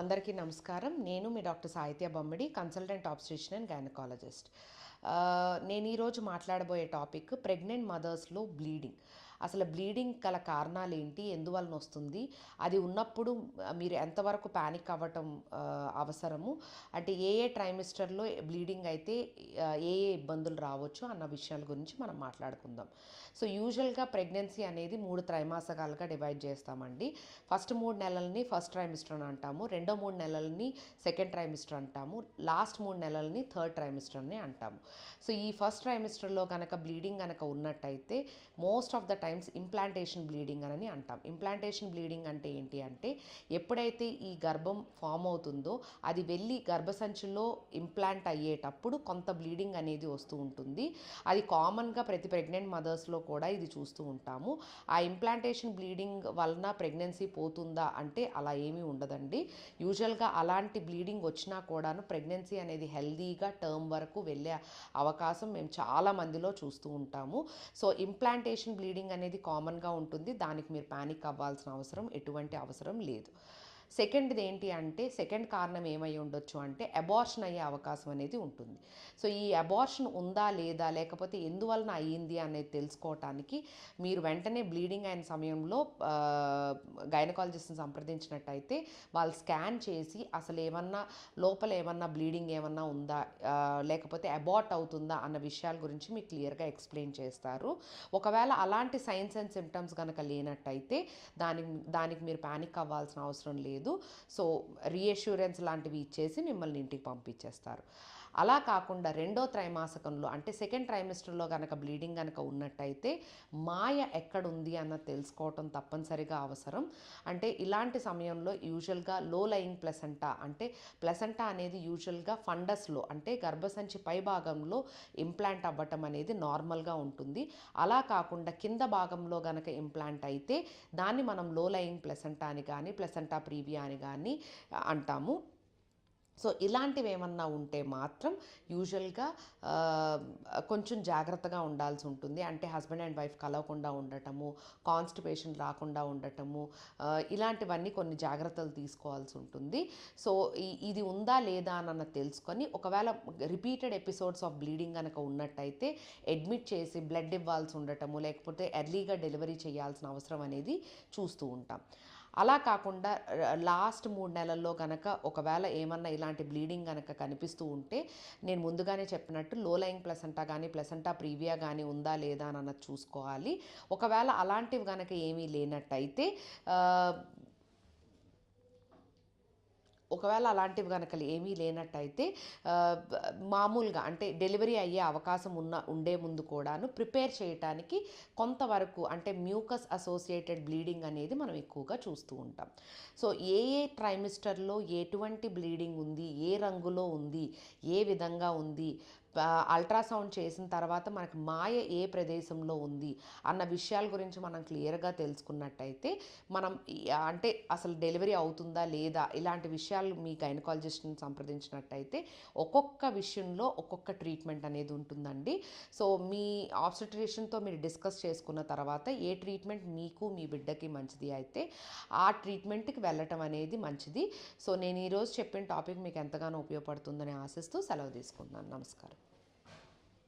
అందరికీ నమస్కారం. నేను మీ doctor Sahitya Bommidi consultant obstetrician and gynaecologist. నేను ఈరోజు మాట్లాడబోయే టాపిక్ ప్రెగ్నెంట్ మదర్స్లో బ్లీడింగ్. అసలు బ్లీడింగ్ గల కారణాలు ఏంటి ఎందువలన వస్తుంది? అది ఉన్నప్పుడు మీరు ఎంతవరకు ప్యానిక్ అవ్వటం అవసరము? అంటే ఏ ఏ ట్రైమిస్టర్లో బ్లీడింగ్ అయితే ఏ ఏ ఇబ్బందులు రావచ్చు అన్న విషయాల గురించి మనం మాట్లాడుకుందాం. సో యూజువల్గా ప్రెగ్నెన్సీ అనేది మూడు త్రైమాసకాలుగా డివైడ్ చేస్తామండి. ఫస్ట్ మూడు నెలల్ని ఫస్ట్ ట్రైమిస్టర్ అని అంటాము. రెండో మూడు నెలల్ని సెకండ్ ట్రైమిస్టర్ అంటాము. లాస్ట్ మూడు నెలల్ని థర్డ్ ట్రైమిస్టర్ అని అంటాము. సో ఈ ఫస్ట్ ట్రైమిస్టర్లో కనుక బ్లీడింగ్ కనుక ఉన్నట్టయితే most of the times implantation bleeding అని అంటాం. ఇంప్లాంటేషన్ బ్లీడింగ్ అంటే ఏంటి అంటే ఎప్పుడైతే ఈ గర్భం ఫామ్ అవుతుందో అది వెళ్ళి గర్భసంచిలో ఇంప్లాంట్ అయ్యేటప్పుడు కొంత బ్లీడింగ్ అనేది వస్తూ ఉంటుంది. అది కామన్గా ప్రతి ప్రెగ్నెంట్ మదర్స్లో కూడా ఇది చూస్తూ ఉంటాము. ఆ ఇంప్లాంటేషన్ బ్లీడింగ్ వలన ప్రెగ్నెన్సీ పోతుందా అంటే అలా ఏమీ ఉండదండి. యూజువల్గా అలాంటి బ్లీడింగ్ వచ్చినా కూడాను ప్రెగ్నెన్సీ అనేది హెల్దీగా టర్మ్ వరకు వెళ్ళే అవకాశం మేము చాలా మందిలో చూస్తూ ఉంటాము. సో ఇంప్లాంటేషన్ బ్లీడింగ్ అనేది కామన్గా ఉంటుంది. దానికి మీరు ప్యానిక్ అవ్వాల్సిన అవసరం ఎటువంటి అవసరం లేదు. సెకండ్ది ఏంటి అంటే సెకండ్ కారణం ఏమై ఉండొచ్చు అంటే అబార్షన్ అయ్యే అవకాశం అనేది ఉంటుంది. సో ఈ అబార్షన్ ఉందా లేదా లేకపోతే ఎందువలన అయ్యింది అనేది తెలుసుకోవటానికి మీరు వెంటనే బ్లీడింగ్ అయిన సమయంలో గైనకాలజిస్ట్ని సంప్రదించినట్టయితే వాళ్ళు స్కాన్ చేసి అసలు ఏమన్నా లోపల ఏమన్నా బ్లీడింగ్ ఏమన్నా ఉందా లేకపోతే అబార్ట్ అవుతుందా అన్న విషయాల గురించి మీకు క్లియర్గా ఎక్స్ప్లెయిన్ చేస్తారు. ఒకవేళ అలాంటి సైన్స్ అండ్ సిమ్టమ్స్ కనుక లేనట్టయితే దానికి దానికి మీరు ప్యానిక్ అవ్వాల్సిన అవసరం లేదు. లేదు. సో రీఎష్యూరెన్స్ లాంటివి ఇచ్చేసి మిమ్మల్ని ఇంటికి పంపించేస్తారు. అలా కాకుండా రెండో త్రైమాసకంలో అంటే సెకండ్ ట్రైమిస్టర్లో కనుక బ్లీడింగ్ కనుక ఉన్నట్టయితే మాయ ఎక్కడుంది అన్నది తెలుసుకోవటం తప్పనిసరిగా అవసరం. అంటే ఇలాంటి సమయంలో యూజువల్గా లో లయింగ్ ప్లెసెంటా అంటే ప్లెసెంటా అనేది యూజువల్గా ఫండస్లో అంటే గర్భసంచి పై భాగంలో ఇంప్లాంట్ అవ్వటం అనేది నార్మల్గా ఉంటుంది. అలా కాకుండా కింద భాగంలో గనక ఇంప్లాంట్ అయితే దాన్ని మనం లో లయింగ్ ప్లెసెంటా అని కానీ ప్లసెంటా ప్రీవియా అని కానీ అంటాము. సో ఇలాంటివి ఏమన్నా ఉంటే మాత్రం యూజువల్గా కొంచెం జాగ్రత్తగా ఉండాల్సి ఉంటుంది. అంటే హస్బెండ్ అండ్ వైఫ్ కలవకుండా ఉండటము కాన్స్టిపేషన్ రాకుండా ఉండటము ఇలాంటివన్నీ కొన్ని జాగ్రత్తలు తీసుకోవాల్సి ఉంటుంది. సో ఇది ఉందా లేదా అని తెలుసుకొని ఒకవేళ రిపీటెడ్ ఎపిసోడ్స్ ఆఫ్ బ్లీడింగ్ కనుక ఉన్నట్టయితే అడ్మిట్ చేసి బ్లడ్ ఇవ్వాల్సి ఉండటము లేకపోతే ఎర్లీగా డెలివరీ చేయాల్సిన అవసరం అనేది చూస్తూ ఉంటాం. అలా కాకుండా లాస్ట్ మూడు నెలల్లో కనుక ఒకవేళ ఏమన్నా ఇలాంటి బ్లీడింగ్ కనుక కనిపిస్తూ ఉంటే నేను ముందుగానే చెప్పినట్టు లో లయింగ్ ప్లసంటా కానీ ప్లసంటా ప్రీవియా కానీ ఉందా లేదా అని అన్నది చూసుకోవాలి. ఒకవేళ అలాంటివి కనుక ఏమీ లేనట్టయితే ఒకవేళ అలాంటివి కనుక ఏమీ లేనట్టయితే మామూలుగా అంటే డెలివరీ అయ్యే అవకాశం ఉన్న ఉండే ముందు కూడాను ప్రిపేర్ చేయటానికి కొంతవరకు అంటే మ్యూకస్ అసోసియేటెడ్ బ్లీడింగ్ అనేది మనం ఎక్కువగా చూస్తూ ఉంటాం. సో ఏ ఏ ట్రైమిస్టర్లో ఎటువంటి బ్లీడింగ్ ఉంది ఏ రంగులో ఉంది ఏ విధంగా ఉంది అల్ట్రాసౌండ్ చేసిన తర్వాత మనకి మాయ ఏ ప్రదేశంలో ఉంది అన్న విషయాల గురించి మనం క్లియర్గా తెలుసుకున్నట్టయితే మనం అంటే అసలు డెలివరీ అవుతుందా లేదా ఇలాంటి విషయాలు మీ గైనకాలజిస్ట్ని సంప్రదించినట్టయితే ఒక్కొక్క విషయంలో ఒక్కొక్క ట్రీట్మెంట్ అనేది ఉంటుందండి. సో మీ ఆబ్స్టిట్రిషన్తో మీరు డిస్కస్ చేసుకున్న తర్వాత ఏ ట్రీట్మెంట్ మీకు మీ బిడ్డకి మంచిది అయితే ఆ ట్రీట్మెంట్కి వెళ్ళటం అనేది మంచిది. సో నేను ఈరోజు చెప్పిన టాపిక్ మీకు ఎంతగానో ఉపయోగపడుతుందని ఆశిస్తూ సెలవు తీసుకుంటున్నాను. నమస్కారం.